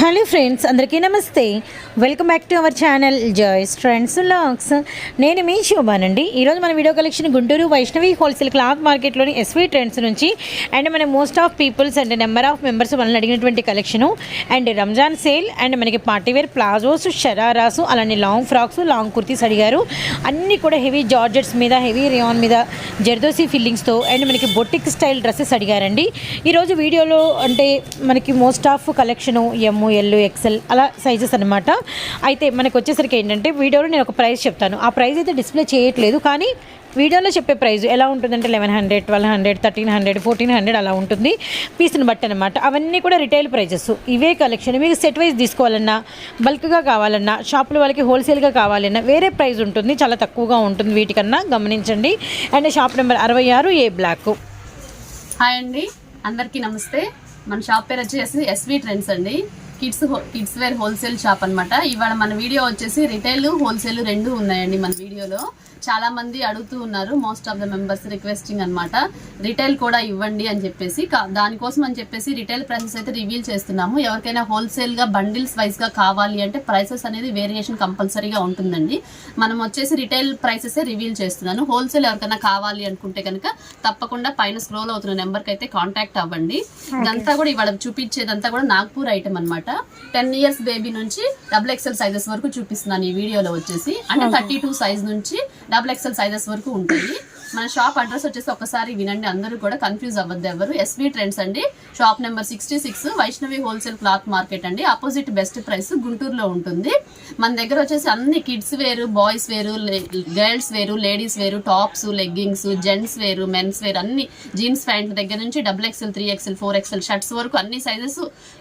Hello friends అందరికీ నమస్తే. Welcome back to our channel joys friends lakhs. నేను మీ శోభానండి. ఈరోజు మన video collection Guntur Vaishnavi wholesale cloth మార్కెట్లోని SV trends నుంచి అండ్ మన most of peoples and number of members మనల్ని అడిగినటువంటి collection and Ramzan sale and మనకి పార్టీవేర్ ప్లాజోస్ షరారాస్ అలానే లాంగ్ ఫ్రాక్స్ లాంగ్ కుర్తీస్ అడిగారు. అన్నీ కూడా హెవీ జార్జెట్స్ మీద హెవీ రియాన్ మీద జర్దోసీ ఫిల్లింగ్స్తో అండ్ మనకి బొటిక్ స్టైల్ డ్రెస్సెస్ అడిగారండి. ఈరోజు వీడియోలో అంటే మనకి most of collection M L XL అలా సైజెస్ అనమాట అయితే మనకు వచ్చేసరికి ఏంటంటే వీడియోలో నేను ఒక ప్రైస్ చెప్తాను. ఆ ప్రైస్ అయితే డిస్ప్లే చేయట్లేదు కానీ వీడియోలో చెప్పే ప్రైస్ ఎలా ఉంటుందంటే eleven hundred twelve hundred thirteen hundred fourteen hundred అలా ఉంటుంది. పీస్ని బట్టి అనమాట అవన్నీ కూడా రిటైల్ ప్రైజెస్ ఇవే కలెక్షన్ మీకు సెట్ వైజ్ తీసుకోవాలన్నా బల్క్గా కావాలన్నా షాపుల వాళ్ళకి హోల్సేల్గా కావాలన్నా వేరే ప్రైస్ ఉంటుంది. చాలా తక్కువగా ఉంటుంది వీటికన్నా. గమనించండి. అండ్ షాప్ నెంబర్ అరవై ఆరు ఏ బ్లాక్ హాయ్ అండి. అందరికీ నమస్తే. మన షాప్ పేరు వచ్చేసి ఎస్వి ట్రెండ్స్ అండి. కిడ్స్ హో- కిడ్స్ వేర్ హోల్సేల్ షాప్ అనమాట ఇవాళ మన వీడియో వచ్చేసి రిటైల్ హోల్సేల్ రెండు ఉన్నాయండి మన వీడియోలో. చాలా మంది అడుగుతూ ఉన్నారు most of the members requesting అన్నమాట. రిటైల్ కూడా ఇవ్వండి అని చెప్పేసి కా- దానికోసం అని చెప్పేసి రిటైల్ ప్రైసెస్ అయితే రివీల్ చేస్తున్నాము. ఎవరికైనా హోల్సేల్గా బండిల్స్ వైజ్గా కావాలి అంటే ప్రైసెస్ అనేది వేరియేషన్ కంపల్సరీగా ఉంటుందండి. మనం వచ్చేసి రిటైల్ ప్రైసెస్ రివీల్ చేస్తున్నాను. హోల్సేల్ ఎవరికైనా కావాలి అనుకుంటే కనుక తప్పకుండా పైన స్క్రోల్ అవుతున్న నెంబర్కి అయితే కాంటాక్ట్ అవ్వండి. ఇదంతా కూడా ఇవాళ చూపించేదంతా కూడా నాగ్పూర్ ఐటమ్ అన్నమాట. టెన్ ఇయర్స్ బేబీ నుంచి డబుల్ ఎక్సెల్ సైజెస్ వరకు చూపిస్తున్నాను ఈ వీడియోలో వచ్చేసి. అంటే థర్టీ టూ సైజ్ నుంచి డబుల్ ఎక్సెల్ సైజెస్ వరకు ఉంటాయి. మన షాప్ అడ్రస్ వచ్చేసి ఒకసారి వినండి అందరూ కూడా కన్ఫ్యూజ్ అవ్వద్దు ఎవరు. ఎస్వి ట్రెండ్స్ అండి. Shop number sixty six Vaishnavi wholesale cloth market అండి. ఆపోజిట్ బెస్ట్ ప్రైస్ గుంటూరులో ఉంటుంది. మన దగ్గర వచ్చేసి అన్ని కిడ్స్ వేరు బాయ్స్ వేరు గర్ల్స్ వేరు లేడీస్ వేరు టాప్స్ లెగ్గింగ్స్ జెంట్స్ వేరు మెన్స్ వేర్ అన్ని జీన్స్ ప్యాంట్ దగ్గర నుంచి double XL three XL four XL shirts వరకు అన్ని సైజెస్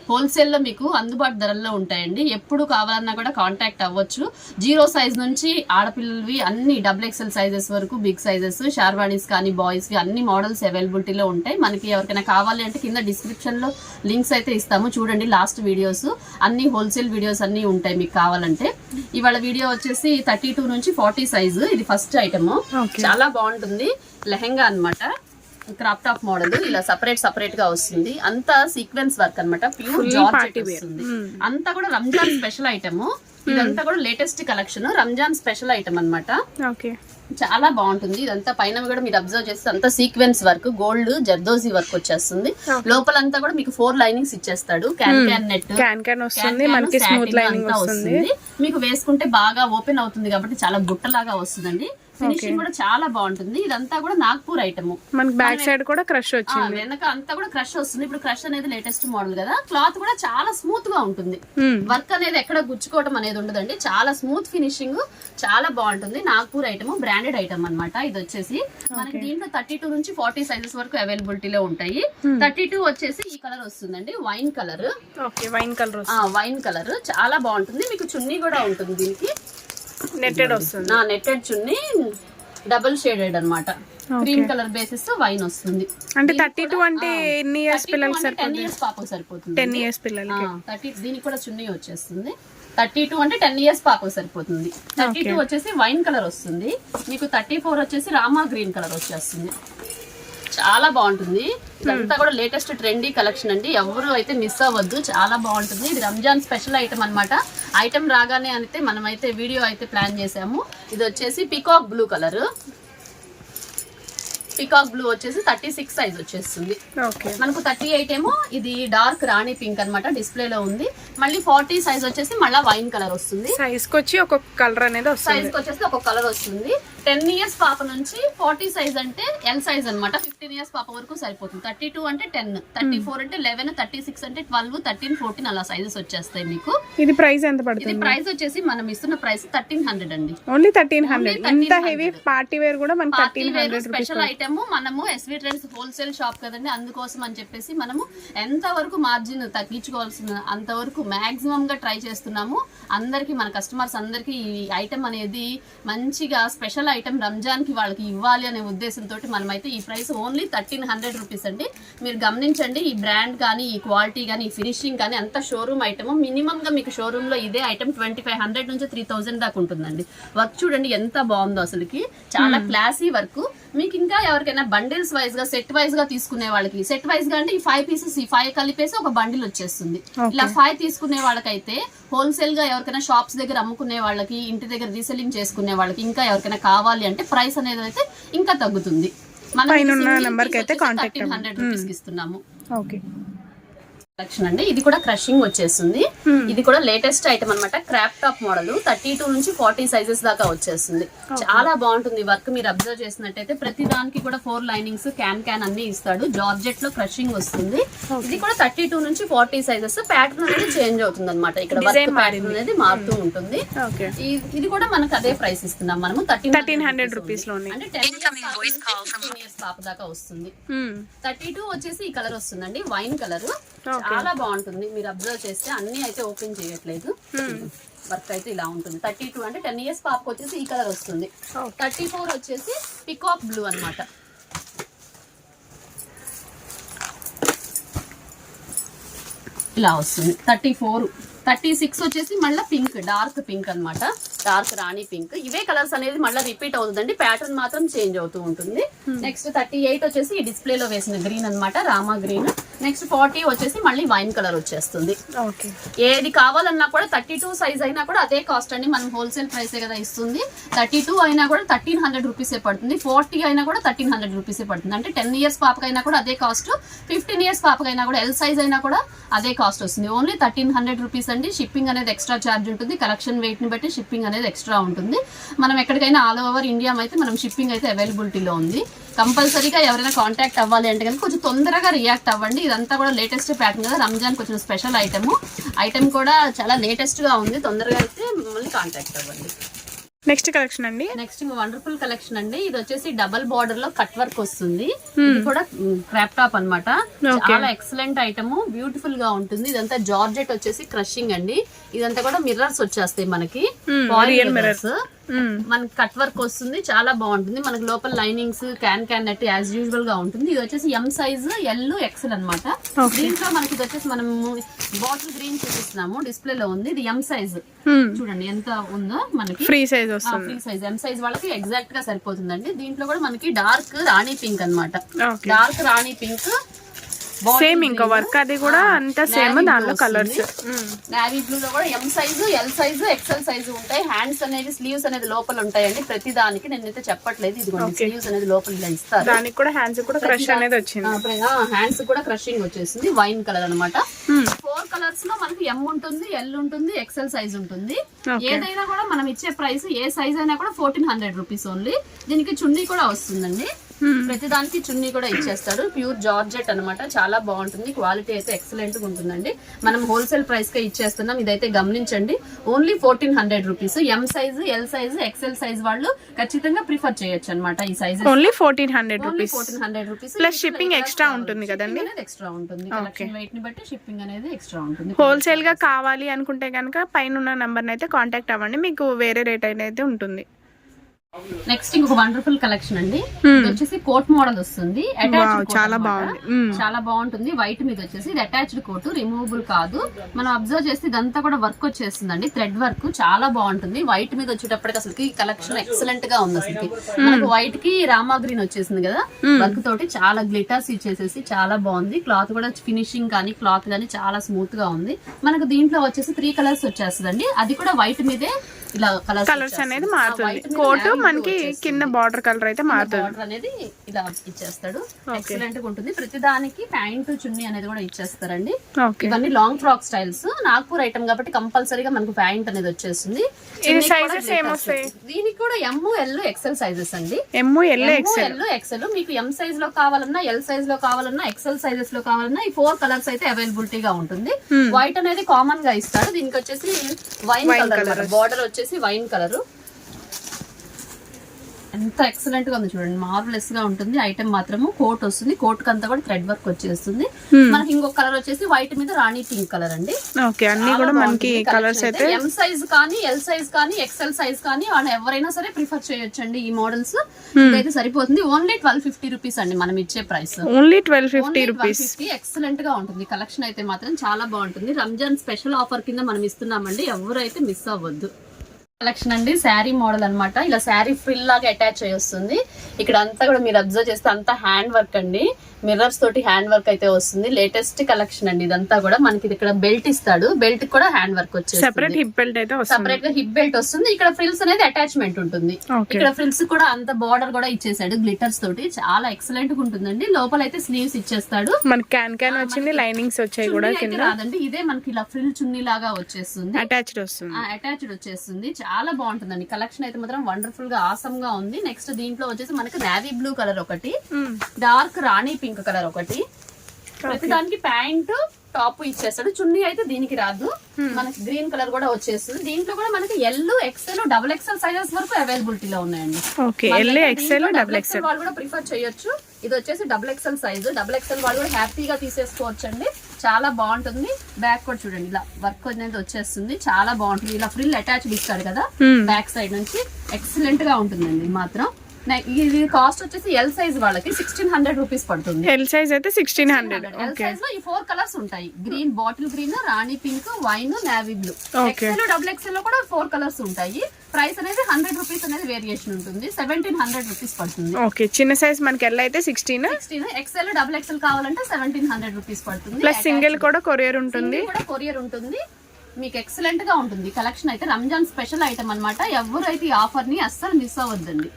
హోల్సేల్లో మీకు అందుబాటు ధరల్లో ఉంటాయండి. ఎప్పుడు కావాలన్నా కూడా కాంటాక్ట్ అవ్వచ్చు. జీరో సైజ్ నుంచి ఆడపిల్లలవి అన్ని డబుల్ ఎక్స్ఎల్ సైజెస్ వరకు బిగ్ సైజెస్ షార్వాణీస్ కానీ బాయ్స్వి అన్ని మోడల్స్ అవైలబిలిటీలో ఉంటాయి. మనకి ఎవరికైనా కావాలి అంటే కింద డిస్క్రిప్షన్లో లింక్స్ అయితే ఇస్తాము. చూడండి లాస్ట్ వీడియోస్ అన్ని హోల్సేల్ వీడియోస్ అన్ని ఉంటాయి మీకు కావాలంటే. ఇవాళ వీడియో వచ్చేసి థర్టీ టూ నుంచి ఫార్టీ సైజు ఇది ఫస్ట్ ఐటమ్ చాలా బాగుంటుంది. లెహెంగా అన్నమాట. క్రాప్ టాప్ మోడల్ ఇలా సపరేట్ సపరేట్గా వస్తుంది. అంతా సీక్వెన్స్ వర్క్ అన్నమాట. ప్యూర్ జార్జెట్ వస్తుంది. అంతా కూడా రంజాన్ స్పెషల్ ఐటమ్ ఇదంతా కూడా latest collection Ramzan special item అన్నమాట. ఓకే చాలా బాగుంటుంది. ఇదంతా పైన కూడా మీరు అబ్జర్వ్ చేస్తే అంతా sequence work gold zardozi work వచ్చేస్తుంది. లోపలంతా కూడా మీకు ఫోర్ లైనింగ్స్ ఇచ్చేస్తాడు can can net. Can can వస్తుంది. మనకి స్మూత్ లైనింగ్ వస్తుంది. మీకు వేసుకుంటే బాగా ఓపెన్ అవుతుంది కాబట్టి చాలా బుట్టలాగా వస్తుందండి. ఫినిషింగ్ కూడా చాలా బాగుంటుంది. ఇదంతా కూడా నాగ్పూర్ ఐటమ్. మనకి బ్యాక్ సైడ్ కూడా క్రష్ వచ్చింది. వెనక అంతా కూడా క్రష్ వస్తుంది. ఇప్పుడు క్రష్ అనేది లేటెస్ట్ మోడల్ కదా. క్లాత్ కూడా చాలా స్మూత్గా ఉంటుంది. వర్క్ అనేది ఎక్కడ గుచ్చుకోవడం అనేది ఉండదండి. చాలా స్మూత్ ఫినిషింగ్ చాలా బాగుంటుంది. నాగ్పూర్ ఐటమ్ బ్రాండెడ్ ఐటమ్ అన్నమాట. ఇది వచ్చేసి మనకి దీంట్లో థర్టీ టూ నుంచి ఫార్టీ సైజెస్ వరకు అవైలబిలిటీలో ఉంటాయి. థర్టీ టూ వచ్చేసి ఈ కలర్ వస్తుందండి. Wine colour okay wine colour wine colour చాలా బాగుంటుంది. మీకు చున్నీ కూడా ఉంటుంది దీనికి. నెట్టెడ్ వస్తుంది. నా నెట్టెడ్ చున్నీ డబుల్ షేడెడ్ అన్నమాట. క్రీమ్ కలర్ బేసిస్ వైన్ వస్తుంది. అంటే థర్టీ టూ అంటే ఎన్ని ఇయర్స్ పిల్లలకి టెన్ ఇయర్స్ పాపకు సరిపోతుంది. టెన్ ఇయర్స్ పిల్లలకి. థర్టీ దీనికి కూడా చున్నీ వచ్చేస్తుంది. థర్టీ టూ అంటే టెన్ ఇయర్స్ పాపకు సరిపోతుంది. థర్టీ టూ వచ్చేసి వైన్ కలర్ వస్తుంది. మీకు థర్టీ ఫోర్ వచ్చేసి రామా గ్రీన్ కలర్ వచ్చేస్తుంది. చాలా బాగుంటుంది. ఇదంతా కూడా లేటెస్ట్ ట్రెండీ కలెక్షన్ అండి. ఎవరు అయితే మిస్ అవ్వద్దు చాలా బాగుంటుంది. ఇది రంజాన్ స్పెషల్ ఐటమ్ అన్నమాట. ఐటమ్ రాగానే అయితే మనమైతే వీడియో అయితే ప్లాన్ చేసాము. ఇది వచ్చేసి peacock blue colour peacock blue వచ్చేసి థర్టీ సిక్స్ సైజ్ వచ్చేస్తుంది మనకు థర్టీ ఎయిట్ ఏమో ఇది డార్క్ రాణి పింక్ అనమాట డిస్ప్లేలో ఉంది. మళ్ళీ ఫార్టీ సైజ్ వచ్చేసి మళ్ళీ వైన్ కలర్ వస్తుంది. సైజ్ వచ్చి ఒక కలర్ అనేది వస్తుంది. సైజ్ వచ్చేసి ఒక కలర్ వస్తుంది. టెన్ ఇయర్స్ పాప నుంచి ఫార్టీ సైజ్ అంటే ఎల్ సైజ్ అనమాట ఫిఫ్టీన్ ఇయర్స్ పాప వరకు సరిపోతుంది. థర్టీ టూ అంటే టెన్ థర్టీ ఫోర్ అంటే లెవెన్ థర్టీ సిక్స్ అంటే ట్వెల్వ్ థర్టీన్ ఫోర్టీన్ అలా సైజెస్ వచ్చేస్తాయి మీకు. ఇది ప్రైస్ ఎంత ఇది పడుతుంది ప్రైస్ వచ్చేసి మనం ఇస్తున్న ప్రైస్ థర్టీన్ హండ్రెడ్ అండి. ఓన్లీ థర్టీన్ హండ్రెడ్ ఇంత హెవీ పార్టీ వేర్ కూడా మనకి థర్టీన్ హండ్రెడ్ స్పెషల్ ఐటమ్ మనము ఎస్వి ట్రెండ్స్ హోల్సేల్ షాప్ కదండి అందుకోసం అని చెప్పేసి మనము ఎంత వరకు మార్జిన్ తగ్గించుకోవాల్సిన అంతవరకు మాక్సిమం గా ట్రై చేస్తున్నాము. అందరికి మన కస్టమర్స్ అందరికి ఈ ఐటమ్ అనేది మంచిగా స్పెషల్ స్పెషల్ ఐటమ్ రంజాన్కి వాళ్ళకి ఇవ్వాలి అనే ఉద్దేశంతో మనమైతే ఈ price only thirteen hundred rupees అండి. మీరు గమనించండి ఈ బ్రాండ్ కానీ ఈ క్వాలిటీ కానీ ఈ ఫినిషింగ్ కానీ అంత షోరూమ్ ఐటమ్ మినిమం గా మీకు షోరూమ్లో ఇదే ఐటమ్ ట్వంటీ ఫైవ్ హండ్రెడ్ నుంచి త్రీ థౌసండ్ దాకా ఉంటుందండి. వర్క్ చూడండి ఎంత బాగుందో అసలుకి. చాలా క్లాసీ వర్క్ మీకు ఇంకా ఎవరికైనా బండిల్స్ వైజ్గా సెట్ వైజ్గా తీసుకునే వాళ్ళకి సెట్ వైజ్గా అంటే ఈ ఫైవ్ పీసెస్ ఈ ఫైవ్ కలిపేసి ఒక బండిల్ వచ్చేస్తుంది. ఇలా ఫైవ్ తీసుకునే వాళ్ళకైతే హోల్సేల్గా ఎవరికైనా షాప్స్ దగ్గర అమ్ముకునే వాళ్ళకి ఇంటి దగ్గర రీసెల్లింగ్ చేసుకునే వాళ్ళకి ఇంకా ఎవరికైనా కావాలి అంటే ప్రైస్ అనేది అయితే ఇంకా తగ్గుతుంది. థర్టీన్ హండ్రెడ్ రూపీస్ ఇస్తున్నాము. ఓకే కలెక్షన్ అండి. ఇది కూడా క్రషింగ్ వచ్చేస్తుంది. ఇది కూడా లేటెస్ట్ ఐటమ్ అన్నమాట. Crop top model thirty two నుంచి ఫార్టీ సైజెస్ దాకా వచ్చేస్తుంది. చాలా బాగుంటుంది వర్క్ మీరు అబ్జర్వ్ చేసినట్టయితే ప్రతి దానికి కూడా ఫోర్ లైనింగ్స్ క్యాన్ క్యాన్ అన్ని ఇస్తాడు. జార్జెట్లో క్రషింగ్ వస్తుంది. ఇది కూడా థర్టీ టూ నుంచి ఫార్టీ సైజెస్ ప్యాటర్న్ అనేది చేంజ్ అవుతుంది అనమాట ఇక్కడ వర్క్ ప్యాటర్న్ అనేది మారుతూ ఉంటుంది. ఓకే ఈ- ఇది కూడా మనకు అదే ప్రైస్ ఇస్తున్నాం మనము. థర్టీన్ థర్టీన్ హండ్రెడ్ రూపీస్లోనే. అంటే టెన్ ఇయర్స్ పాప దాకా వస్తుంది. థర్టీ టూ వచ్చేసి ఈ కలర్ వస్తుందండి. వైన్ కలర్ చాలా బాగుంటుంది. మీరు అబ్జర్వ్ చేస్తే అన్ని అయితే ఓపెన్ చేయట్లేదు. వర్క్ అయితే ఇలా ఉంటుంది. థర్టీ టూ అంటే టెన్ ఇయర్స్ పాపకు వచ్చేసి ఈ కలర్ వస్తుంది. థర్టీ ఫోర్ వచ్చేసి పికాక్ బ్లూ అన్నమాట. ఇలా వస్తుంది. థర్టీ ఫోర్ థర్టీ సిక్స్ వచ్చేసి మళ్ళీ పింక్ డార్క్ పింక్ అన్నమాట. Dark rani pink. ఇవే కలర్స్ అనేది మళ్ళీ రిపీట్ అవుతుందండి. ప్యాటర్న్ మాత్రం చేంజ్ అవుతూ ఉంటుంది. నెక్స్ట్ థర్టీ ఎయిట్ వచ్చేసి ఈ డిస్ప్లేలో వేసిన గ్రీన్ అన్నమాట రామా గ్రీన్. నెక్స్ట్ ఫార్టీ వచ్చేసి మళ్ళీ వైన్ కలర్ వచ్చేస్తుంది. ఓకే. ఏది కావాలన్నా కూడా థర్టీ టూ సైజ్ అయినా కూడా అదే కాస్ట్ అండి. మనం హోల్సేల్ ప్రైసే కదా ఇస్తుంది. థర్టీ టూ అయినా కూడా థర్టీన్ హండ్రెడ్ రూపీసే పడుతుంది. ఫార్టీ అయినా కూడా థర్టీన్ హండ్రెడ్ రూపీసే పడుతుంది. అంటే టెన్ ఇయర్స్ పాపకైనా కూడా అదే కాస్ట్. ఫిఫ్టీన్ ఇయర్స్ పాపకైనా కూడా ఎల్ సైజ్ అయినా కూడా అదే కాస్ట్ వస్తుంది. ఓన్లీ థర్టీన్ హండ్రెడ్ రూపీస్ అండి. షిప్పింగ్ అనేది ఎక్స్ట్రా ఛార్జ్ ఉంటుంది. కలెక్షన్ వెయిట్ని బట్టి షిప్పింగ్ అనేది ఎక్స్ట్రా ఉంటుంది. మనం ఎక్కడికైనా ఆల్ ఓవర్ ఇండియా అయితే మనం షిప్పింగ్ అయితే అవైలబిలిటీలో ఉంది. కంపల్సరీగా ఎవరైనా కాంటాక్ట్ అవ్వాలి అంటే కనుక కొంచెం తొందరగా రియాక్ట్ అవ్వండి. ఇదంతా కూడా లేటెస్ట్ ప్యాటర్న్ కదా. రంజాన్ కొంచెం స్పెషల్ ఐటమ్ ఐటమ్ కూడా చాలా లేటెస్ట్గా ఉంది. తొందరగా అయితే మమ్మల్ని కాంటాక్ట్ అవ్వండి. నెక్స్ట్ కలెక్షన్ అండి? నెక్స్ట్ వండర్ఫుల్ కలెక్షన్ అండి. ఇది వచ్చేసి డబల్ బార్డర్లో కట్ వర్క్ వస్తుంది. ఇది కూడా క్రాప్ టాప్ అన్నమాట. చాలా ఎక్సలెంట్ ఐటమ్ బ్యూటిఫుల్గా ఉంటుంది. ఇదంతా జార్జెట్ వచ్చేసి క్రషింగ్ అండి. ఇదంతా కూడా మిర్రర్స్ వచ్చేస్తాయి మనకి. మిర్రర్స్ మ్మ్. మనకి కట్ వర్క్ వస్తుంది చాలా బాగుంటుంది. మనకి లోపల linings can can net as యూజువల్గా ఉంటుంది. ఇది వచ్చేసి ఎం సైజ్ ఎల్ ఎక్సెల్ అన్నమాట. దీంట్లో మనకి ఇది వచ్చేసి మనం బాటిల్ గ్రీన్ చూపిస్తున్నాము. డిస్ప్లే లో ఉంది. ఇది ఎం సైజ్. చూడండి ఎంత ఉందో మనకి. Free size free size M size వాళ్ళకి ఎగ్జాక్ట్గా సరిపోతుందండి. దీంట్లో కూడా మనకి డార్క్ రాణి పింక్ అన్నమాట. Okay dark rani pink same ఇంకా వర్క్ అది కూడా అంతా సేమ్ దానిలో కలర్స్ నావీ బ్లూ లో కూడా M size L size XL size ఉంటాయి. హ్యాండ్స్ అనేది స్లీవ్స్ అనేది లోపల ఉంటాయండి. ప్రతి దానికి నేనైతే చెప్పట్లేదు. ఇదిగోండి స్లీవ్స్ అనేది లోపల ఇలా ఇస్తారు. దానికి కూడా హ్యాండ్స్ కూడా క్రష్ అనేది వచ్చింది. హ్యాండ్స్ కూడా క్రషింగ్ వచ్చేసింది. వైన్ కలర్ అన్నమాట. ఫోర్ కలర్స్లో మనకి ఎం ఉంటుంది ఎల్ ఉంటుంది ఎక్సెల్ సైజ్ ఉంటుంది. ఏదైనా కూడా మనం ఇచ్చే ప్రైస్ ఏ సైజ్ అయినా కూడా ఫోర్టీన్ హండ్రెడ్ రూపీస్ ఓన్లీ దీనికి చున్నీ కూడా వస్తుందండి. ప్రతి దానికి చున్నీ కూడా ఇచ్చేస్తాడు. ప్యూర్ జార్జెట్ అన్నమాట. చాలా బాగుంటుంది. క్వాలిటీ అయితే ఎక్సలెంట్గా ఉంటుందండి. మనం హోల్సేల్ ప్రైస్ కే ఇచ్చేస్తున్నాం. ఇదైతే గమనించండి. Only fourteen hundred rupees M size L size XL size వాళ్ళు ఖచ్చితంగా ప్రిఫర్ చేయొచ్చు అనమాట ఈ size only fourteen hundred rupees fourteen hundred rupees Plus shipping extra ఉంటుంది కదండి? ఎక్స్ట్రా ఉంటుంది. వెయిట్ని బట్టి షిప్పింగ్ అనేది ఎక్స్ట్రా ఉంటుంది. హోల్సేల్గా కావాలి అనుకుంటే కనుక పైన ఉన్న నంబర్ అయితే కాంటాక్ట్ అవ్వండి. మీకు వేరే రేట్ అయితే ఉంటుంది. నెక్స్ట్ ఇంకొక వండర్ఫుల్ కలెక్షన్ అండి. ఇది వచ్చేసి కోట్ మోడల్ వస్తుంది. చాలా. బాగుంది. మ్మ్. చాలా బాగుంటుంది. వైట్ మీద వచ్చేసి ఇది అటాచ్డ్ కోట్ రిమూవబుల్ కాదు. మనం అబ్జర్వ్ చేస్తే ఇదంతా కూడా వర్క్ వచ్చేస్తుందండి. థ్రెడ్ వర్క్ చాలా బాగుంటుంది. వైట్ మీద వచ్చేటప్పటికి అసలు కలెక్షన్ ఎక్సలెంట్గా ఉంది అసలు మనకు వైట్కి రామా గ్రీన్ వచ్చేసింది కదా. వర్క్ తోటి చాలా గ్లిటర్స్ ఇచ్చేసేసి చాలా బాగుంది. క్లాత్ కూడా ఫినిషింగ్ కానీ క్లాత్ కానీ చాలా స్మూత్గా ఉంది. మనకు దీంట్లో వచ్చేసి త్రీ కలర్స్ వచ్చేస్తుందండి. అది కూడా వైట్ మీదే ఇలా కలర్స్ అనేది మారుతుంది. కోట్ మనకి కింద బార్డర్ కలర్ అయితే మారుతుంది. బార్డర్ అనేది ఇలా ఇచ్చేస్తాడు. ఎక్సలెంట్గా ఉంటుంది. ప్రతి దానికి ప్యాంటు చున్నీ అనేది కూడా ఇచ్చేస్తారండి. ఇవన్నీ long frock styles Nagpur item కాబట్టి కంపల్సరీగా మనకు ప్యాంట్ అనేది వచ్చేస్తుంది? దీనికి కూడా ఎమ్ ఎల్ ఎక్సెల్ సైజెస్ అండి. ఎమ్ ఎల్ ఎల్ ఎక్సెల్ మీకు ఎం సైజ్లో కావాలన్నా ఎల్ సైజ్లో కావాలన్నా ఎక్సెల్ సైజెస్లో కావాలన్నా ఈ ఫోర్ కలర్స్ అయితే అవైలబిలిటీ గా ఉంటుంది. వైట్ అనేది కామన్గా ఇస్తాడు. దీనికి వచ్చేసి వైన్ కలర్ బార్డర్ వచ్చేసి వైన్ కలర్. ఎంత ఎక్సలెంట్గా ఉంది చూడండి. మార్వెలెస్గా ఉంటుంది. ఐటమ్ మాత్రము కోట్ వస్తుంది. కోట్ అంతా కూడా థ్రెడ్ వర్క్ వచ్చేస్తుంది. మనకి ఇంకొక కలర్ వచ్చేసి వైట్ మీద రాణి పింక్ కలర్ అండి. ఓకే అన్ని కూడా మనకి కలర్స్ అయితే. ఎం సైజ్ కానీ ఎల్ సైజ్ కానీ ఎక్సెల్ సైజ్ కానీ వాళ్ళు ఎవరైనా సరే ప్రిఫర్ చేయొచ్చండి ఈ మోడల్స్ ఇదైతే సరిపోతుంది. ఓన్లీ ట్వెల్వ్ ఫిఫ్టీ రూపీస్ అండి మనం ఇచ్చే price only twelve fifty rupees ఎక్సలెంట్గా ఉంటుంది. కలెక్షన్ అయితే మాత్రం చాలా బాగుంటుంది. రంజాన్ స్పెషల్ ఆఫర్ కింద మనం ఇస్తున్నామండి. ఎవరైతే మిస్ అవ్వద్దు. కలెక్షన్ అండి శారీ మోడల్ అన్నమాట. ఇలా శారీ ఫ్రిల్ లాగా అటాచ్ అయ్యి వస్తుంది. ఇక్కడ అంతా కూడా మీరు అబ్జర్వ్ చేస్తే అంతా హ్యాండ్ వర్క్ అండి. మిర్రర్స్ తోటి హ్యాండ్ వర్క్ అయితే వస్తుంది. లేటెస్ట్ కలెక్షన్ అండి ఇదంతా కూడా. మనకి ఇక్కడ బెల్ట్ ఇస్తాడు. బెల్ట్ కూడా హ్యాండ్ వర్క్ సెపరేట్ వచ్చేసి హిప్ బెల్ట్ అయితే సపరేట్గా హిప్ బెల్ట్ వస్తుంది. ఇక్కడ ఫ్రిల్స్ అనేది అటాచ్మెంట్ ఉంటుంది. ఇక్కడ ఫ్రిల్స్ కూడా అంత బార్డర్ కూడా ఇచ్చేసాడు గ్లిటర్స్ తోటి. చాలా ఎక్సలెంట్గా ఉంటుందండి. లోపల అయితే స్లీవ్స్ ఇచ్చేస్తాడు. మనకి క్యాన్ క్యాన్ వచ్చింది లైనింగ్స్ వచ్చాయి కూడా రాదండి. ఇదే మనకి ఇలా ఫ్రిల్ చున్నీ లాగా వచ్చేస్తుంది. అటాచ్డ్ వస్తుంది. అటాచ్డ్ వచ్చేస్తుంది. చాలా బాగుంటుందండి. కలెక్షన్ అయితే మాత్రం వండర్ఫుల్గా ఆసమ్గా ఉంది. నెక్స్ట్ దీంట్లో వచ్చేసి మనకి నావీ బ్లూ కలర్ ఒకటి. డార్క్ రాణి పింక్ కలర్ ఒకటి. ప్రతి దానికి ప్యాంట్ టాప్ ఇచ్చేస్తాడు. చున్నీ అయితే దీనికి రాదు. మనకి గ్రీన్ కలర్ కూడా వచ్చేస్తుంది. దీంట్లో కూడా మనకి L XL double XL sizes వరకు అవైలబిలిటీలో ఉన్నాయండి. డబుల్ ఎక్సెల్ వాళ్ళు కూడా ప్రిఫర్ చేయొచ్చు. ఇది వచ్చేసి double XL size double XL వాళ్ళు కూడా హ్యాపీగా తీసేసుకోవచ్చు అండి చాలా బాగుంటుంది. బ్యాక్ కూడా చూడండి. ఇలా వర్క్ అనేది వచ్చేస్తుంది. చాలా బాగుంటుంది. ఇలా ఫ్రిల్ అటాచ్డ్ ఇస్తాడు కదా. బ్యాక్ సైడ్ నుంచి. ఎక్సలెంట్గా ఉంటుందండి మాత్రం. ఇది కాస్ట్ వచ్చేసి ఎల్ సైజ్ వాళ్ళకి సిక్స్టీన్ హండ్రెడ్ రూపీస్ పడుతుంది. ఎల్ సైజ్ అయితే సిక్స్టీన్ హండ్రెడ్ ఎల్ సైజ్లో ఈ ఫోర్ కలర్స్ ఉంటాయి. Green bottle green rani pink wine navy blue. XL double ఎక్సెల్లో కూడా ఫోర్ కలర్స్ ఉంటాయి. ప్రైస్ అనేది హండ్రెడ్ రూపీస్ అనేది వేరియేషన్ ఉంటుంది. సెవెంటీన్ హండ్రెడ్ రూపీస్ పడుతుంది. ఓకే చిన్న సైజ్ మనకి ఎల్ అయితే sixteen sixteen XL double XL కావాలంటే సెవెంటీన్ హండ్రెడ్ రూపీస్ పడుతుంది. ప్లస్ సింగిల్ కూడా కొరియర్ ఉంటుంది. కూడా కొరియర్ ఉంటుంది. మీకు ఎక్సలెంట్గా ఉంటుంది. కలెక్షన్ అయితే రంజాన్ స్పెషల్ ఐటమ్ అన్నమాట. ఎవరైతే ఈ ఆఫర్ని అస్సలు మిస్ అవ్వద్దండి.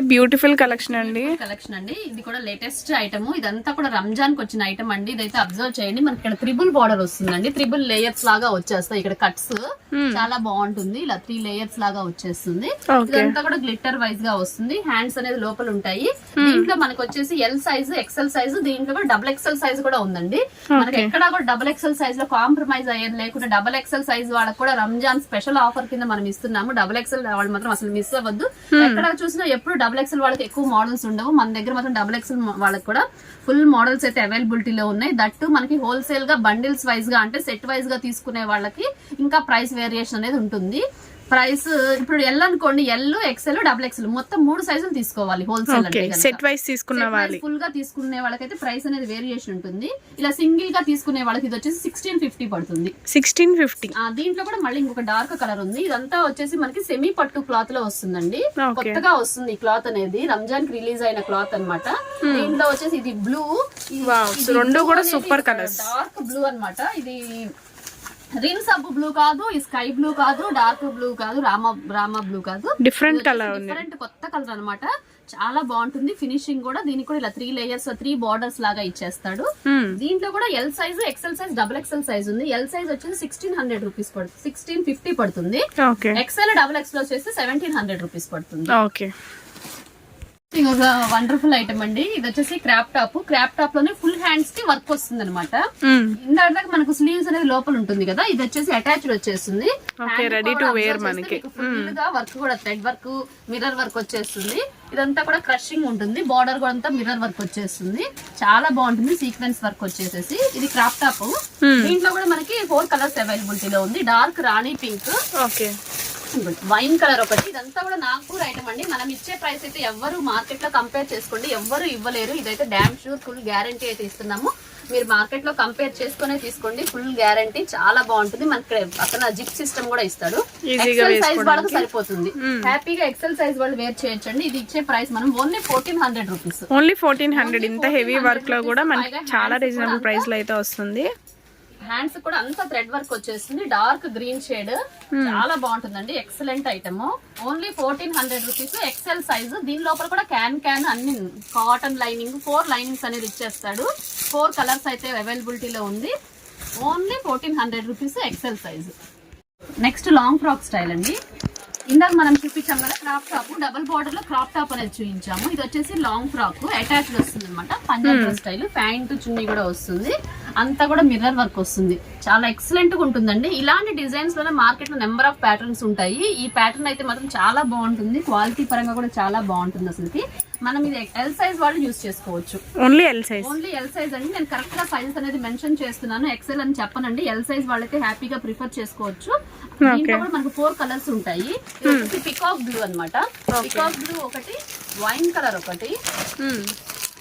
బ్యూటిఫుల్ కలెక్షన్ అండి. కలెక్షన్ అండి. ఇది కూడా లేటెస్ట్ ఐటమ్ ఇదంతా కూడా రంజాన్కి వచ్చిన ఐటమ్ అండి. ఇదైతే అబ్జర్వ్ చేయండి. మనకి ఇక్కడ త్రిబుల్ బార్డర్ వస్తుందండి. త్రిబుల్ లేయర్స్ లాగా వచ్చేస్తాయి. ఇక్కడ కట్స్ చాలా బాగుంటుంది. ఇలా త్రీ లేయర్స్ లాగా వచ్చేస్తుంది. ఇదంతా కూడా గ్లిట్టర్ వైజ్గా వస్తుంది. హ్యాండ్స్ అనేది లోపల ఉంటాయి. దీంట్లో మనకి వచ్చేసి ఎల్ సైజ్ ఎక్సెల్ సైజ్ దీంట్లో కూడా డబుల్ ఎక్సెల్ సైజ్ కూడా ఉందండి. మనకి ఎక్కడా కూడా డబుల్ ఎక్సెల్ సైజ్లో కాంప్రమైజ్ అయ్యేది లేకుండా డబుల్ ఎక్సెల్ సైజ్ వాళ్ళకి కూడా రంజాన్ స్పెషల్ ఆఫర్ కింద మనం ఇస్తున్నాము. డబుల్ ఎక్సెల్ వాళ్ళు మాత్రం అసలు మిస్ అవ్వద్దు. ఎక్కడ చూసినా ఎప్పుడు డబుల్ ఎక్సెల్ వాళ్ళకి ఎక్కువ మోడల్స్ ఉండవు. మన దగ్గర మాత్రం డబుల్ ఎక్సెల్ వాళ్ళకి కూడా ఫుల్ మోడల్స్ అయితే అవైలబిలిటీలో ఉన్నాయి. దట్టు మనకి హోల్సేల్గా బండిల్స్ వైజ్గా అంటే సెట్ వైజ్గా తీసుకునే వాళ్ళకి ఇంకా ప్రైస్ వేరియేషన్ అనేది ఉంటుంది. ప్రైస్ ఇప్పుడు ఎల్ అనుకోండి ఎల్ ఎక్సెల్ డబుల్ ఎక్సెల్ మొత్తం మూడు సైజులు తీసుకోవాలి హోల్సేల్ సెట్ వైస్ తీసుకున్న వాళ్ళు ఫుల్గా తీసుకునే వాళ్ళకైతే ప్రైస్ అనేది వేరియేషన్ ఉంటుంది. ఇలా సింగిల్గా తీసుకునే వాళ్ళకి ఇది వచ్చేసి సిక్స్టీన్ ఫిఫ్టీ పడుతుంది. సిక్స్టీన్ ఫిఫ్టీ ఆ దీంట్లో కూడా మళ్ళీ ఇంకొక డార్క్ కలర్ ఉంది. ఇదంతా వచ్చేసి మనకి సెమీ పట్టు క్లాత్లో వస్తుందండి. కొత్తగా వస్తుంది ఈ క్లాత్ అనేది. రంజాన్కి రిలీజ్ అయిన క్లాత్ అన్నమాట. దీంట్లో వచ్చేసి ఇది బ్లూ రెండు కూడా super colours. డార్క్ బ్లూ అన్నమాట. ఇది రిన్ సబ్ బ్లూ కాదు ఈ స్కై బ్లూ కాదు డార్క్ బ్లూ కాదు రామా రామా బ్లూ కాదు. డిఫరెంట్ కలర్ డిఫరెంట్ కొత్త కలర్ అన్నమాట. చాలా బాగుంటుంది. ఫినిషింగ్ కూడా దీనికి కూడా ఇలా త్రీ లేయర్స్ త్రీ బార్డర్స్ లాగా ఇచ్చేస్తాడు. Hmm. దీంట్లో కూడా L size XL size double XL size ఉంది. ఎల్ సైజ్ వచ్చేసి సిక్స్టీన్ హండ్రెడ్ రూపీస్ పడుతుంది. సిక్స్టీన్ ఫిఫ్టీ పడుతుంది ఎక్సెల్ డబుల్ ఎక్సెల్ వచ్చేసి సెవెంటీన్ హండ్రెడ్ రూపీస్ పడుతుంది. ఇది ఒక వండర్ఫుల్ ఐటమ్ అండి. ఇది వచ్చేసి క్రాప్ టాప్ క్రాప్ టాప్లోనే ఫుల్ హ్యాండ్స్కి వర్క్ వస్తుంది అనమాట Hmm. ఇందాక మనకు స్లీవ్స్ అనేది లోపల ఉంటుంది కదా ఇది వచ్చేసి అటాచ్డ్ వచ్చేస్తుంది. Ready to wear మనకి. ఫుల్గా వర్క్ కూడా థ్రెడ్ వర్క్ మిర్రర్ వర్క్ వచ్చేస్తుంది. ఇదంతా కూడా క్రషింగ్ ఉంటుంది. బార్డర్ కూడా అంతా మిర్రర్ వర్క్ వచ్చేస్తుంది. చాలా బాగుంటుంది సీక్వెన్స్ వర్క్ వచ్చేసేసి. ఇది క్రాప్ టాప్ దీంట్లో కూడా మనకి ఫోర్ కలర్స్ అవైలబిలిటీలో ఉంది. Dark rani pink okay wine colour ఒకటి. ఇదంతా కూడా నాగ్పూర్ ఐటమ్ అండి మనం ఇచ్చే ప్రైస్ అయితే ఎవ్వరు మార్కెట్లో కంపేర్ చేసుకోండి. ఎవ్వరు ఇవ్వలేరు. ఇదైతే డామ్ షూర్ ఫుల్ గ్యారంటీ అయితే ఇస్తున్నాము. మీరు మార్కెట్లో కంపేర్ చేసుకునే తీసుకోండి. Full guarantee. చాలా బాగుంటుంది. మనకి అక్కడ జిప్ సిస్టమ్ కూడా ఇస్తాడు. ఎక్సెల్ సైజ్ వాళ్ళకి సరిపోతుంది. హ్యాపీగా ఎక్సెల్ సైజ్ వాళ్ళు వేర్ చేయొచ్చండి. ఇది ఇచ్చే ప్రైస్ మనం only fourteen hundred rupees only fourteen hundred ఇంత హెవీ 1400 వర్క్లో కూడా మనకి చాలా రీజనబుల్ ప్రైస్లో అయితే వస్తుంది. హ్యాండ్స్ కూడా అంతా థ్రెడ్ వర్క్ వచ్చేస్తుంది. డార్క్ గ్రీన్ షేడ్ చాలా బాగుంటుందండి. Excellent item only fourteen hundred rupees XL size దీని లోపల కూడా క్యాన్ క్యాన్ అన్ని కాటన్ లైనింగ్ ఫోర్ లైనింగ్స్ అనేది ఇచ్చేస్తాడు. ఫోర్ కలర్స్ అయితే అవైలబిలిటీలో ఉంది. Only fourteen hundred rupees XL size next long frock style అండి. ఇందాక మనం చూపించాం కదా క్రాప్ టాప్ డబుల్ బార్డర్లో క్రాప్ టాప్ అనేది చూపించాము. ఇది వచ్చేసి లాంగ్ ఫ్రాక్ అటాచ్డ్ వస్తుంది అనమాట పంజాబ్ స్టైల్ ప్యాంట్ చున్నీ కూడా వస్తుంది. అంతా కూడా మిర్రర్ వర్క్ వస్తుంది. చాలా ఎక్సలెంట్గా ఉంటుందండి. ఇలాంటి డిజైన్స్లోనే మార్కెట్లో నెంబర్ ఆఫ్ ప్యాటర్న్స్ ఉంటాయి. ఈ ప్యాటర్న్ అయితే మాత్రం చాలా బాగుంటుంది. క్వాలిటీ పరంగా కూడా చాలా బాగుంటుంది అసలుకి. మనం ఇది ఎల్ సైజ్ వాళ్ళు యూస్ చేసుకోవచ్చు. Only L size only L size అండి. నేను కరెక్ట్గా సైజ్ అనేది మెన్షన్ చేస్తున్నాను. ఎక్సెల్ అని చెప్పనండి. ఎల్ సైజ్ వాళ్ళైతే హ్యాపీగా ప్రిఫర్ చేసుకోవచ్చు. దీంట్లో కూడా మనకు ఫోర్ కలర్స్ ఉంటాయి. పికాక్ బ్లూ అన్నమాట. పికాక్ బ్లూ ఒకటి వైన్ కలర్ ఒకటి.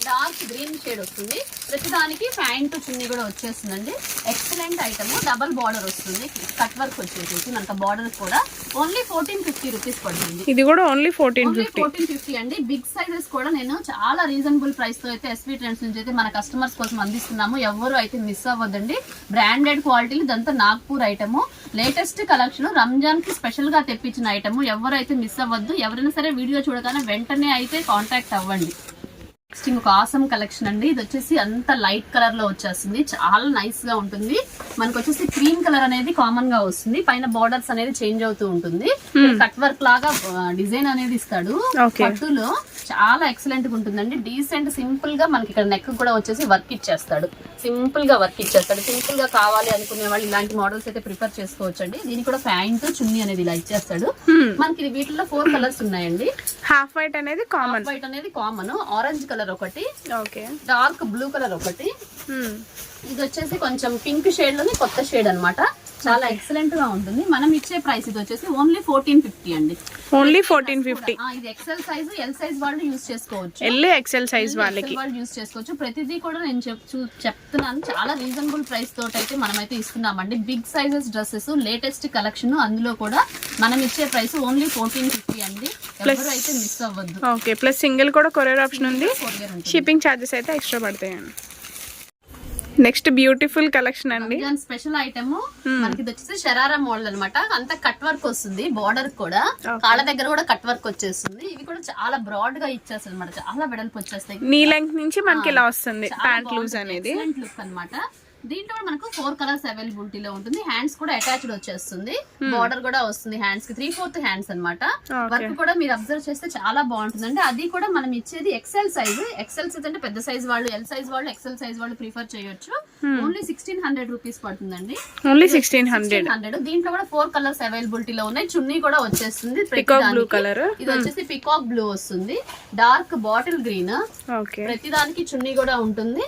డార్క్ గ్రీన్ షేడ్ వస్తుంది. ప్రతిదానికి ప్యాంట్ చున్నీ కూడా వచ్చేస్తుందండి. ఎక్సలెంట్ ఐటమ్ డబల్ బార్డర్ వస్తుంది. కట్ వర్క్ వచ్చేసి మనకు బార్డర్ కూడా ఓన్లీ ఫోర్టీన్ ఫిఫ్టీ రూపీస్ పడుతుంది. ఇది కూడా ఓన్లీ ఫోర్టీన్ ఫోర్టీన్ ఫిఫ్టీ అండి. బిగ్ సైజెస్ కూడా నేను చాలా రీజనబుల్ ప్రైస్తో అయితే ఎస్వీ ట్రెండ్స్ నుంచి అయితే మన కస్టమర్స్ కోసం అందిస్తున్నాము. ఎవరు అయితే మిస్ అవ్వద్దండి. బ్రాండెడ్ క్వాలిటీలు ఇదంతా నాగ్పూర్ ఐటమ్ లేటెస్ట్ కలెక్షన్ రంజాన్కి స్పెషల్గా తెప్పించిన ఐటమ్ ఎవరైతే మిస్ అవ్వద్దు ఎవరైనా సరే వీడియో చూడగానే వెంటనే అయితే కాంటాక్ట్ అవ్వండి. నెక్స్ట్ ఇంకొక ఆసమ్ కలెక్షన్ అండి. ఇది వచ్చేసి అంత లైట్ కలర్లో వచ్చేస్తుంది. చాలా నైస్గా ఉంటుంది. మనకు వచ్చేసి క్రీమ్ కలర్ అనేది కామన్గా వస్తుంది. పైన బార్డర్స్ అనేది చేంజ్ అవుతూ ఉంటుంది. కట్ వర్క్ లాగా డిజైన్ అనేది ఇస్తాడు. పట్టులో చాలా ఎక్సలెంట్గా ఉంటుందండి. డీసెంట్ సింపుల్గా మనకి ఇక్కడ నెక్ కూడా వచ్చేసి వర్క్ ఇచ్చేస్తాడు. సింపుల్గా వర్క్ ఇచ్చేస్తాడు. సింపుల్గా కావాలి అనుకునే వాళ్ళు ఇలాంటి మోడల్స్ అయితే ప్రిఫర్ చేసుకోవచ్చు అండి దీనికి కూడా ప్యాంట్ చున్నీ అనేది ఇలా ఇచ్చేస్తాడు. మనకి ఇది వీటిలో ఫోర్ కలర్స్ ఉన్నాయండి. హాఫ్ వైట్ అనేది కామన్ వైట్ అనేది కామన్ ఆరెంజ్ కలర్ ఒకటి ఓకే. డార్క్ బ్లూ కలర్ ఒకటి. ఇది వచ్చేసి కొంచెం పింక్ షేడ్లోని కొత్త షేడ్ అన్నమాట. చాలా ఎక్సలెంట్గా ఉంటుంది. మనం ఇచ్చే ప్రైస్ ఇది వచ్చేసి ఓన్లీ ఫోర్టీన్ ఫిఫ్టీ అండి. ఓన్లీ ఫోర్టీన్ ఫిఫ్టీ ఇది ఎక్సెల్ సైజ్ ఎల్ సైజ్ వాళ్ళు యూస్ చేసుకోవచ్చు. ఎల్ ఎక్సెల్ సైజ్ వాళ్ళకి. వాళ్ళు యూస్ చేసుకోవచ్చు. ప్రతిదీ కూడా నేను చెప్ చూ- చెప్తున్నాను. చాలా రీజనబుల్ ప్రైస్ తోటి అయితే మనమైతే ఇస్తున్నామండి. Big sizes dresses latest collection అందులో కూడా మనం ఇచ్చే ప్రైస్ ఓన్లీ ఫోర్టీన్ ఫిఫ్టీ అండి. ఎవరు అయితే మిస్ అవ్వద్దు. ఓకే ప్లస్ సింగిల్ కూడా కొరియర్ ఆప్షన్ ఉంది. షిప్పింగ్ ఛార్జెస్ అయితే ఎక్స్ట్రా పడతాయండి. నెక్స్ట్ బ్యూటిఫుల్ కలెక్షన్ అండి. Special item. మనకి ఇది వచ్చేసి షరారా మోడల్ అన్నమాట. అంత కట్ వర్క్ వస్తుంది బార్డర్ కూడా. కాళ్ళ దగ్గర కూడా కట్ వర్క్ వచ్చేస్తుంది. ఇవి కూడా చాలా బ్రాడ్గా ఇచ్చేస్తుంది అనమాట చాలా వెడల్పు వచ్చేస్తాయి. నీ లెంగ్త్ నుంచి మనకి ఇలా వస్తుంది. ప్యాంట్ లూజ్ అనేది. లుక్ అన్నమాట. దీంట్లో కూడా మనకు ఫోర్ కలర్స్ అవైలబిలిటీలో ఉంటుంది. హ్యాండ్స్ కూడా అటాచ్డ్ వచ్చేస్తుంది. బార్డర్ కూడా వస్తుంది హ్యాండ్స్కి. త్రీ ఫోర్త్ హ్యాండ్స్ అన్నమాట. వర్క్ కూడా మీరు అబ్జర్వ్ చేస్తే చాలా బాగుంటుందండి. అది కూడా మనం ఇచ్చేది ఎక్సెల్ సైజ్ ఎక్సెల్ సైజ్ అంటే పెద్ద సైజ్ వాళ్ళు ఎల్ సైజ్ వాళ్ళు ఎక్సెల్ సైజ్ వాళ్ళు ప్రిఫర్ చేయొచ్చు. ఓన్లీ సిక్స్టీన్ హండ్రెడ్ రూపీస్ పడుతుందండి. ఓన్లీ సిక్స్టీన్ హండ్రెడ్ హండ్రెడ్ దీంట్లో కూడా ఫోర్ కలర్స్ అవైలబిలిటీలో ఉన్నాయి. చున్నీ కూడా వచ్చేస్తుంది పికాక్ బ్లూ. కలర్ ఇది వచ్చేసి పికాక్ బ్లూ వస్తుంది. డార్క్ బాటిల్ గ్రీన్ ఓకే ప్రతిదానికి చున్నీ కూడా ఉంటుంది.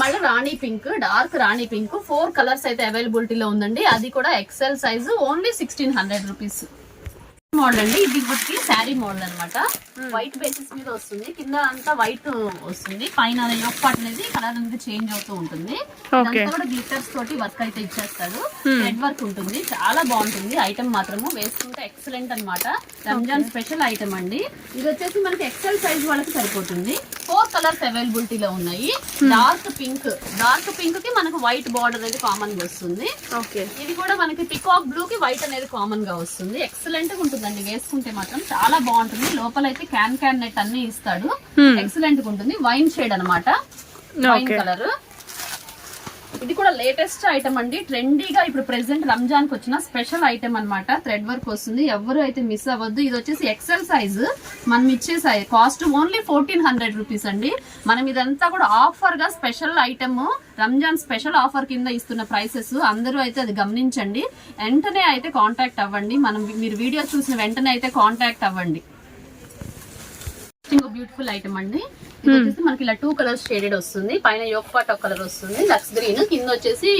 మళ్ళీ rani pink dark rani pink. Four colours అయితే అవైలబిలిటీలో ఉందండి. అది కూడా XL size only sixteen hundred rupees model అండి. ఇది వచ్చి శారీ మోడల్ అన్నమాట. వైట్ బేసిస్ మీద వస్తుంది. కింద అంతా వైట్ వస్తుంది. పైన పార్ట్ అనేది కలర్ అనేది చేంజ్ అవుతూ ఉంటుంది. ఇదంతా కూడా గ్లిటర్స్ తోటి వర్క్ అయితే ఇచ్చేస్తాడు రెడ్ వర్క్ ఉంటుంది. చాలా బాగుంటుంది. ఐటమ్ మాత్రము వేసుకుంటే ఎక్సలెంట్ అన్నమాట. రంజాన్ స్పెషల్ ఐటమ్ అండి. ఇది వచ్చేసి మనకి ఎక్సెల్ సైజ్ వాళ్ళకి సరిపోతుంది. ఫోర్ కలర్స్ అవైలబిలిటీలో ఉన్నాయి. డార్క్ పింక్ డార్క్ పింక్కి మనకు వైట్ బార్డర్ అనేది కామన్గా వస్తుంది. ఓకే ఇది కూడా మనకి పికాక్ బ్లూ కి వైట్ అనేది కామన్గా వస్తుంది. ఎక్సలెంట్గా ఉంటుందండి వేసుకుంటే మాత్రం చాలా బాగుంటుంది. లోపల అయితే క్యాన్ క్యాన్ నెట్ అన్ని ఇస్తాడు. ఎక్సలెంట్గా ఉంటుంది. వైన్ షేడ్ అన్నమాట. వైన్. కలర్ ఇది కూడా లేటెస్ట్ ఐటమ్ అండి. ట్రెండీగా ఇప్పుడు ప్రెసెంట్ రంజాన్కి వచ్చిన స్పెషల్ ఐటమ్ అనమాట థ్రెడ్ వర్క్ వస్తుంది. ఎవరు అయితే మిస్ అవ్వద్దు. ఇది వచ్చేసి ఎక్సెల్ సైజ్ మనం ఇచ్చే size cost only fourteen hundred rupees అండి. మనం ఇదంతా కూడా ఆఫర్గా special item Ramzan special offer కింద ఇస్తున్న ప్రైసెస్ అందరూ అయితే అది గమనించండి. వెంటనే అయితే కాంటాక్ట్ అవ్వండి. మనం మీరు వీడియో చూసిన వెంటనే అయితే కాంటాక్ట్ అవ్వండి. బ్యూటిఫుల్ ఐటమ్ అండి. ఇది వచ్చేసి మనకి ఇలా టూ కలర్స్ షేడెడ్ వస్తుంది. పైన యోక్ పాట్ ఒక కలర్ వస్తుంది. Lux green. కింద వచ్చేసి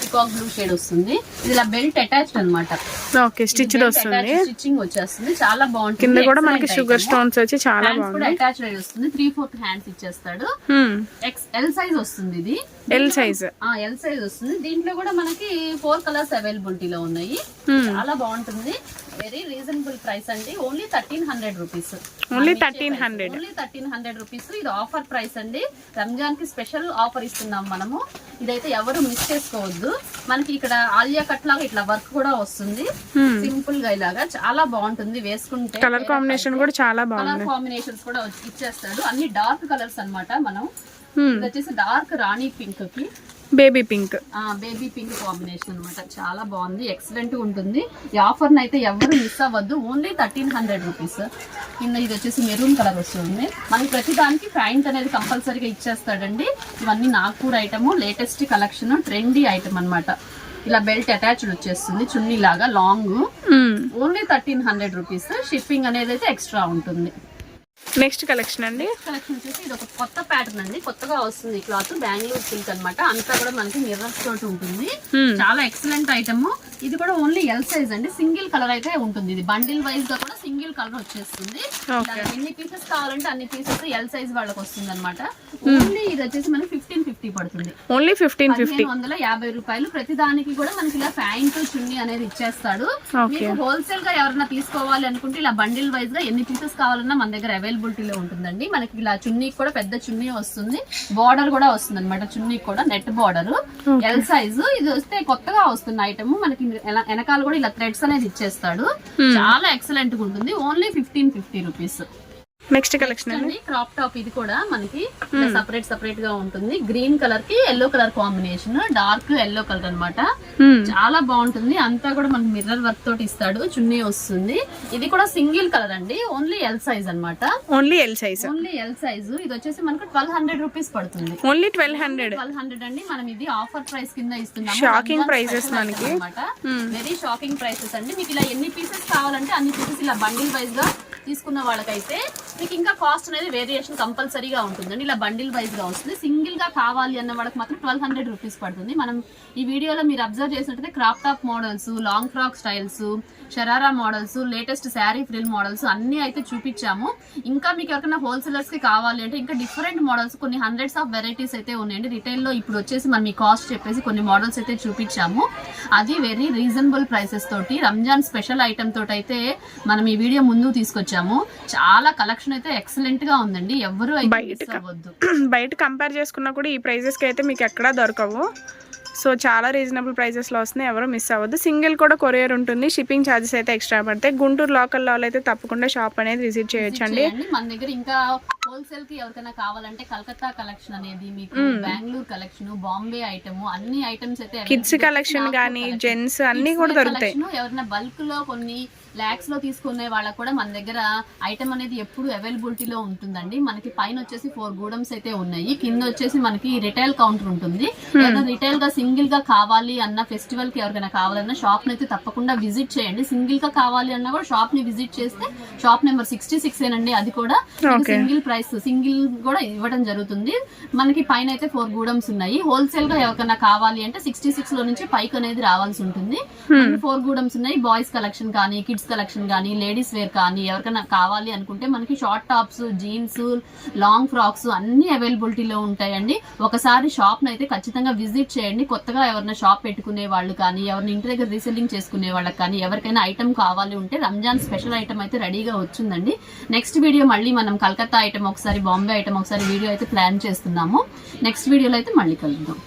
పికాక్ బ్లూ షేడ్ వస్తుంది. ఇది ఇలా బెల్ట్ అటాచ్డ్ అనమాట ఓకే స్టిచ్డ్ వస్తుంది. స్టిచ్చింగ్ వచ్చేస్తుంది. చాలా బాగుంటుంది. కింద కూడా మనకి షుగర్. స్టోన్స్ వచ్చి చాలా బాగుంది అటాచ్డ్ అయి వస్తుంది. త్రీ ఫోర్త్ హ్యాండ్స్ ఇచ్చేస్తాడు. ఎక్స్ ఎల్ సైజ్ వస్తుంది ఇది. ఎల్ సైజ్ ఆ ఎల్ సైజ్ వస్తుంది. దీంట్లో కూడా మనకి ఫోర్ కలర్స్ అవైలబిలిటీలో ఉన్నాయి. చాలా బాగుంటుంది. వెరీ రీజనబుల్ ప్రైస్ అండి. Only thirteen hundred rupees only thirteen hundred only thirteen hundred rupees ఇది ఆఫర్ ప్రైస్ అండి. రంజాన్కి స్పెషల్ ఆఫర్ ఇస్తున్నాం మనము. ఇదైతే ఎవరు మిస్ చేసుకోవద్దు. మనకి ఇక్కడ ఆలియా కట్ లాగా ఇట్లా వర్క్ కూడా వస్తుంది. సింపుల్గా ఇలాగా చాలా బాగుంటుంది. వేసుకుంటే కలర్ కాంబినేషన్ కూడా చాలా కలర్ బాగుంది. కాంబినేషన్స్ కూడా ఇచ్చేస్తాడు. అన్ని డార్క్ కలర్స్ అన్నమాట మనం. ఇది వచ్చేసి డార్క్ రాణి పింక్కి. Baby pink baby pink combination అన్నమాట. చాలా బాగుంది. ఎక్సలెంట్ ఉంటుంది. ఈ ఆఫర్ అయితే ఎవరు మిస్ అవ్వద్దు. ఓన్లీ థర్టీన్ హండ్రెడ్ రూపీస్ కింద ఇది వచ్చేసి మెరూన్ కలర్ వస్తుంది. మనకి ప్రతి దానికి ప్యాంట్ అనేది కంపల్సరీగా ఇచ్చేస్తాడండి. ఇవన్నీ Nagpur item latest collection trendy item అన్నమాట. ఇలా బెల్ట్ అటాచ్డ్ వచ్చేస్తుంది. చున్నీ లాగా long only thirteen hundred rupees shipping అనేది అయితే ఎక్స్ట్రా ఉంటుంది. నెక్స్ట్ కలెక్షన్ అండి. కలెక్షన్ వచ్చేసి ఇది ఒక కొత్త ప్యాటర్న్ అండి. కొత్తగా వస్తుంది క్లాత్ బెంగళూరు సిల్క్ అన్నమాట. అంతా కూడా మనకి మిర్రర్స్ తోటి ఉంటుంది. చాలా ఎక్సలెంట్ ఐటమ్ ఇది కూడా ఓన్లీ ఎల్ సైజ్ అండి. సింగిల్ కలర్ అయితే ఉంటుంది. ఇది బండిల్ వైజ్గా కూడా సింగిల్ కలర్ వచ్చేస్తుంది. ఎన్ని పీసెస్ కావాలంటే అన్ని పీసెస్ ఎల్ సైజ్ వాళ్ళకి వస్తుంది అనమాట ఓన్లీ ఇది వచ్చేసి మనకి ఫిఫ్టీన్ ఫిఫ్టీ పడుతుంది. ఓన్లీ ఫిఫ్టీన్ ఫిఫ్టీ వందల యాభై రూపాయలు. ప్రతి దానికి కూడా మనకి ఇలా ప్యాంట్ చున్నీ అనేది ఇచ్చేస్తాడు. మీకు హోల్సేల్గా ఎవరైనా తీసుకోవాలి అనుకుంటే ఇలా బండిల్ వైజ్గా ఎన్ని పీసెస్ కావాలన్నా మన దగ్గర అవైలబిలిటీలో ఉంటుందండి. మనకి ఇలా చున్నీకి కూడా పెద్ద చున్నీ వస్తుంది. బార్డర్ కూడా వస్తుంది అనమాట చున్నీకి కూడా నెట్ బార్డర్. ఎల్ సైజు ఇది వస్తే కొత్తగా వస్తున్న ఐటమ్ మనకి వెనకాల కూడా ఇలా థ్రెడ్స్ అనేది ఇచ్చేస్తాడు. చాలా ఎక్సలెంట్గా ఉంటుంది. Only fifteen fifty rupees next collection అండి. క్రాప్ టాప్ ఇది కూడా మనకి సపరేట్ సపరేట్గా ఉంటుంది. గ్రీన్ కలర్కి yellow colour combination dark yellow colour అన్నమాట. చాలా బాగుంటుంది. అంతా కూడా మనకి మిర్రర్ వర్క్ తోటి ఇస్తాడు. చున్నీ వస్తుంది. ఇది కూడా సింగిల్ కలర్ అండి. ఓన్లీ ఎల్ సైజ్ అన్నమాట. Only L size only L size ఇది వచ్చేసి మనకు ట్వెల్వ్ హండ్రెడ్ రూపీస్ పడుతుంది. Only twelve hundred twelve hundred అండి. మనం ఇది ఆఫర్ ప్రైస్ కింద ఇస్తున్నాము. Shocking prices మనకి. అనమాట వెరీ షాకింగ్ ప్రైసెస్ అండి. మీకు ఇలా ఎన్ని పీసెస్ కావాలంటే అన్ని పీసెస్ ఇలా బండిల్ వైజ్గా తీసుకున్న వాళ్ళకైతే మీకు ఇంకా కాస్ట్ అనేది వేరియేషన్ కంపల్సరీగా ఉంటుందండి. ఇలా బండిల్ వైజ్గా వస్తుంది. సింగిల్గా కావాలి అన్న వాళ్ళకి మాత్రం ట్వెల్వ్ హండ్రెడ్ రూపీస్ పడుతుంది. మనం ఈ వీడియోలో మీరు అబ్జర్వ్ చేసినట్టయితే crop top models long frock styles sharara models latest sari frill models అన్నీ అయితే చూపించాము. ఇంకా మీకు ఎవరికైనా హోల్సేలర్స్కి కావాలి అంటే ఇంకా డిఫరెంట్ మోడల్స్ కొన్ని హండ్రెడ్స్ ఆఫ్ వెరైటీస్ అయితే ఉన్నాయండి. రిటైల్లో ఇప్పుడు వచ్చేసి మనం మీ కాస్ట్ చెప్పేసి కొన్ని మోడల్స్ అయితే చూపించాము. అది వెరీ రీజనబుల్ ప్రైసెస్ తోటి రంజాన్ స్పెషల్ ఐటమ్ తోటి అయితే మనం ఈ వీడియో ముందు తీసుకొచ్చాము. చాలా కలెక్షన్ అయితే ఎక్సలెంట్గా ఉందండి. ఎవరు బయట కంపేర్ చేసుకున్నా కూడా ఈ ప్రైజెస్కి అయితే మీకు ఎక్కడా దొరకవు. సో చాలా రీజనబుల్ ప్రైజెస్లో వస్తున్నాయి. ఎవరు మిస్ అవ్వద్దు. సింగిల్ కూడా కొరియర్ ఉంటుంది. షిప్పింగ్ ఛార్జెస్ అయితే ఎక్స్ట్రా పడతాయి. గుంటూరు లోకల్లో అయితే తప్పకుండా షాప్ అనేది విజిట్ చేయొచ్చు అండి. మన దగ్గర ఇంకా హోల్సేల్కి ఎవరికైనా కావాలంటే కలకత్తా కలెక్షన్ అనేది మీకు బెంగళూరు కలెక్షన్ బాంబే ఐటమ్ అన్ని ఐటమ్స్ అయితే కిడ్స్ కలెక్షన్ కానీ జెంట్స్ అన్నీ కూడా దొరుకుతాయి. ఎవరైనా బల్క్లో కొన్ని లాక్స్లో తీసుకునే వాళ్ళకి కూడా మన దగ్గర ఐటమ్ అనేది ఎప్పుడు అవైలబిలిటీలో ఉంటుందండి. మనకి పైన వచ్చేసి ఫోర్ గూడమ్స్ అయితే ఉన్నాయి. కింద వచ్చేసి మనకి రిటైల్ కౌంటర్ ఉంటుంది. రిటైల్గా సింగిల్గా కావాలి అన్న ఫెస్టివల్కి ఎవరికైనా కావాలన్నా షాప్ అయితే తప్పకుండా విజిట్ చేయండి. సింగిల్గా కావాలి అన్నా కూడా షాప్ని విజిట్ చేస్తే షాప్ నెంబర్ సిక్స్టీ సిక్స్ ఏనండి. అది కూడా. సింగిల్ ప్రైస్ సింగిల్ కూడా ఇవ్వడం జరుగుతుంది. మనకి పైన అయితే ఫోర్ గూడమ్స్ ఉన్నాయి. హోల్సేల్గా ఎవరికైనా కావాలి అంటే సిక్స్టీ సిక్స్లో నుంచి పైకి అనేది రావాల్సి ఉంటుంది. ఫోర్ గూడమ్స్ ఉన్నాయి. బాయ్స్ కలెక్షన్ కానీ కిడ్స్ కలెక్షన్ కానీ లేడీస్ వేర్ కానీ ఎవరికైనా కావాలి అనుకుంటే మనకి short tops jeans long frocks అన్ని అవైలబిలిటీలో ఉంటాయండి. ఒకసారి షాప్ని అయితే ఖచ్చితంగా విజిట్ చేయండి. కొత్తగా ఎవరైనా షాప్ పెట్టుకునే వాళ్ళు కానీ ఎవరిని ఇంటి దగ్గర రీసెల్లింగ్ చేసుకునే వాళ్ళకి కానీ ఎవరికైనా ఐటమ్ కావాలి ఉంటే రంజాన్ స్పెషల్ ఐటమ్ అయితే రెడీగా వచ్చిందండి. నెక్స్ట్ వీడియో మళ్ళీ మనం కలకత్తా ఐటమ్ ఒకసారి బాంబే ఐటమ్ ఒకసారి వీడియో అయితే ప్లాన్ చేస్తున్నాము. నెక్స్ట్ వీడియోలో అయితే మళ్ళీ కలుద్దాం.